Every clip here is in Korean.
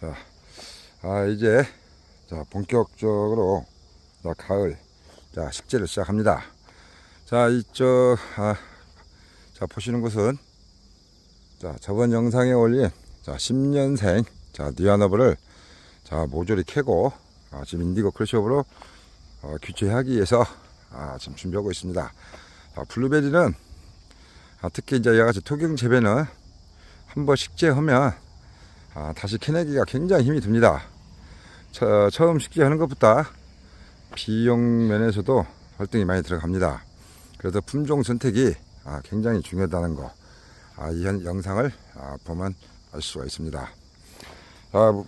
자, 아, 이제, 자, 본격적으로, 자, 가을, 자, 식재를 시작합니다. 자, 이쪽, 아, 자, 보시는 곳은, 자, 저번 영상에 올린, 자, 10년생, 자, 니아너브를, 자, 모조리 캐고, 아, 지금 인디고 크루시업으로, 어, 교체하기 위해서, 아, 지금 준비하고 있습니다. 자, 블루베리는, 아, 특히 이제 이와 같이 토경 재배는 한 번 식재하면 아, 다시 캐내기가 굉장히 힘이 듭니다. 처, 처음 식재하는 것보다 비용 면에서도 활동이 많이 들어갑니다. 그래서 품종 선택이 아, 굉장히 중요하다는 거, 아, 이 현- 영상을 아, 보면 알 수가 있습니다. 아,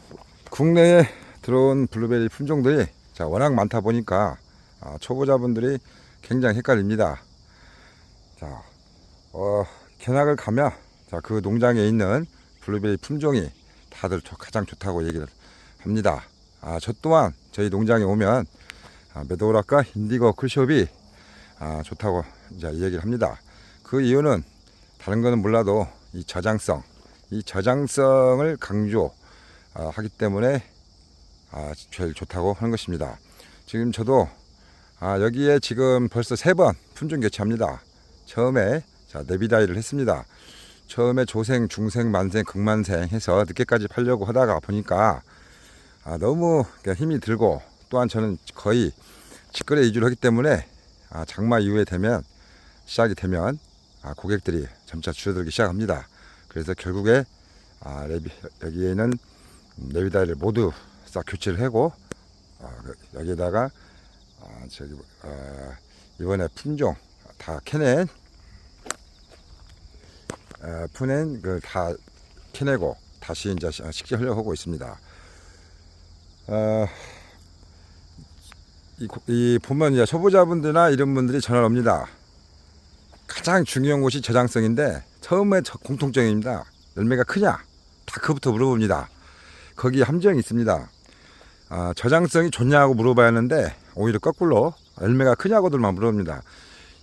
국내에 들어온 블루베리 품종들이 자, 워낙 많다 보니까 아, 초보자분들이 굉장히 헷갈립니다. 자, 어, 견학을 가면 자, 그 농장에 있는 블루베리 품종이 다들 좋- 가장 좋다고 얘기를 합니다. 아, 저 또한 저희 농장에 오면 아, 메도우락과 인디고 쿨숍이 아, 좋다고 이제 얘기를 합니다. 그 이유는 다른 거는 몰라도 이 저장성, 이 저장성을 강조 아, 하기 때문에 아, 제일 좋다고 하는 것입니다. 지금 저도 아, 여기에 지금 벌써 세 번 품종 교체합니다. 처음에 자, 네비다이를 했습니다. 처음에 조생, 중생, 만생, 극만생 해서 늦게까지 팔려고 하다가 보니까 아, 너무 힘이 들고 또한 저는 거의 직거래 위주로 하기 때문에 아, 장마 이후에 되면 시작이 되면 아, 고객들이 점차 줄어들기 시작합니다. 그래서 결국에 아, 레비, 여기에는 네비다이를 모두 싹 교체를 하고 아, 그- 여기에다가 아, 저기 아, 이번에 품종 다 캐낸 어, 푸낸 그다 캐내고 다시 이제 시- 식재하려고 하고 있습니다. 어, 이, 고- 이 보면 이제 초보자분들이나 이런 분들이 전화를 옵니다. 가장 중요한 곳이 저장성인데 처음에 저 공통점입니다. 열매가 크냐? 다 그부터 물어봅니다. 거기 함정이 있습니다. 아, 저장성이 좋냐고 물어봐야 하는데 오히려 거꾸로 열매가 크냐고들만 물어봅니다.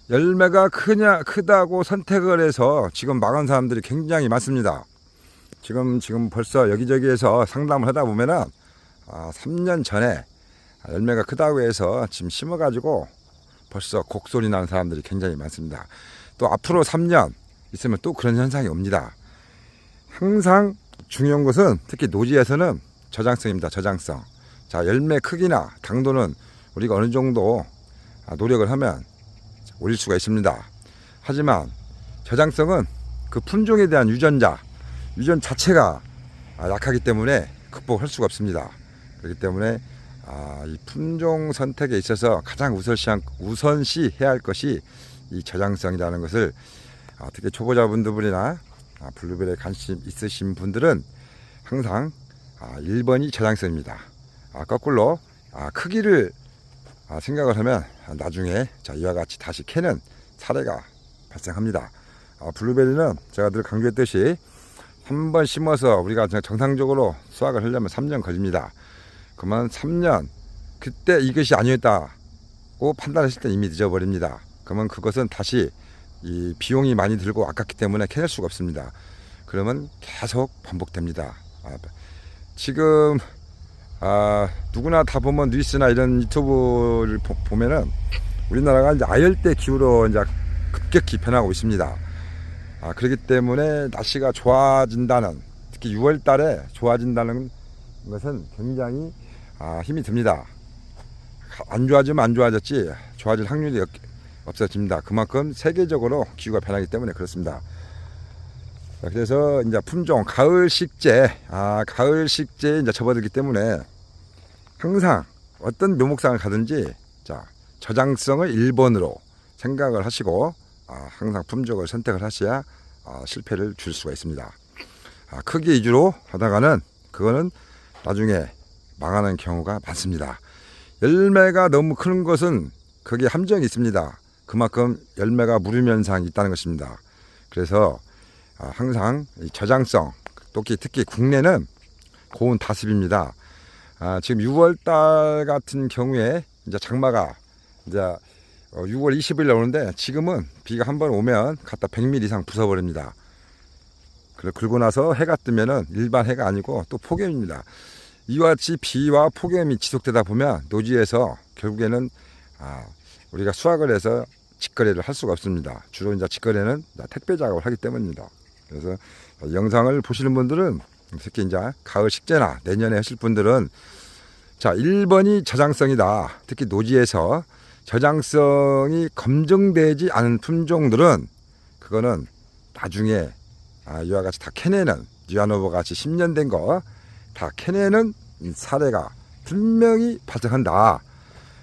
열매가 크냐 크다고 선택을 해서 지금 망한 사람들이 굉장히 많습니다. 지금 지금 벌써 여기저기에서 상담을 하다 보면은 아, 3년 전에 열매가 크다고 해서 지금 심어가지고 벌써 곡소리 나는 사람들이 굉장히 많습니다. 또 앞으로 3년 있으면 또 그런 현상이 옵니다. 항상 중요한 것은 특히 노지에서는 저장성입니다. 저장성. 자 열매 크기나 당도는 우리가 어느 정도 아, 노력을 하면 올릴 수가 있습니다. 하지만 저장성은 그 품종에 대한 유전자, 유전 자체가 아, 약하기 때문에 극복할 수가 없습니다. 그렇기 때문에 아, 이 품종 선택에 있어서 가장 우선시한, 우선시 해야 할 것이 이 저장성이라는 것을 아, 특히 초보자분들이나 아, 블루베리에 관심 있으신 분들은 항상 아, 1번이 저장성입니다. 아, 거꾸로 아, 크기를 아, 생각을 하면 아, 나중에 자 이와 같이 다시 캐는 사례가 발생합니다. 아, 블루베리는 제가 늘 강조했듯이 한 번 심어서 우리가 정- 정상적으로 수확을 하려면 3년 걸립니다. 그러면 3년 그때 이것이 아니었다고 판단했을 때 이미 늦어버립니다. 그러면 그것은 다시 이 비용이 많이 들고 아깝기 때문에 캐낼 수가 없습니다. 그러면 계속 반복됩니다. 아, 지금 아, 누구나 다 보면 뉴스나 이런 유튜브를 보, 보면은 우리나라가 이제 아열대 기후로 이제 급격히 변하고 있습니다. 아, 그렇기 때문에 날씨가 좋아진다는 특히 6월 달에 좋아진다는 것은 굉장히 아, 힘이 듭니다. 안 좋아지면 안 좋아졌지 좋아질 확률이 없- 없어집니다. 그만큼 세계적으로 기후가 변하기 때문에 그렇습니다. 자, 그래서 이제 품종 가을 식재 아 가을 식재에 이제 접어들기 때문에 항상 어떤 묘목상을 가든지 자 저장성을 1번으로 생각을 하시고 아, 항상 품종을 선택을 하셔야 아, 실패를 줄 수가 있습니다. 아, 크기 위주로 하다가는 그거는 나중에 망하는 경우가 많습니다. 열매가 너무 큰 것은 거기에 함정이 있습니다. 그만큼 열매가 무름 현상이 있다는 것입니다. 그래서 아, 항상 이 저장성, 특히 국내는 고온 다습입니다. 아, 지금 6월 달 같은 경우에 이제 장마가 이제 어, 6월 20일 날 오는데 지금은 비가 한 번 오면 갖다 100mm 이상 부숴버립니다. 그래 굴고 나서 해가 뜨면은 일반 해가 아니고 또 폭염입니다. 이와 같이 비와 폭염이 지속되다 보면 노지에서 결국에는 아, 우리가 수확을 해서 직거래를 할 수가 없습니다. 주로 이제 직거래는 택배 작업을 하기 때문입니다. 그래서 영상을 보시는 분들은 특히 이제 가을 식재나 내년에 하실 분들은 자 1번이 저장성이다. 특히 노지에서 저장성이 검증되지 않은 품종들은 그거는 나중에 아, 이와 같이 다 캐내는 뉴아노버 같이 10년 된 거 다 캐내는 사례가 분명히 발생한다.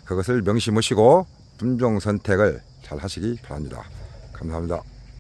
그것을 명심하시고 품종 선택을 잘 하시기 바랍니다. 감사합니다.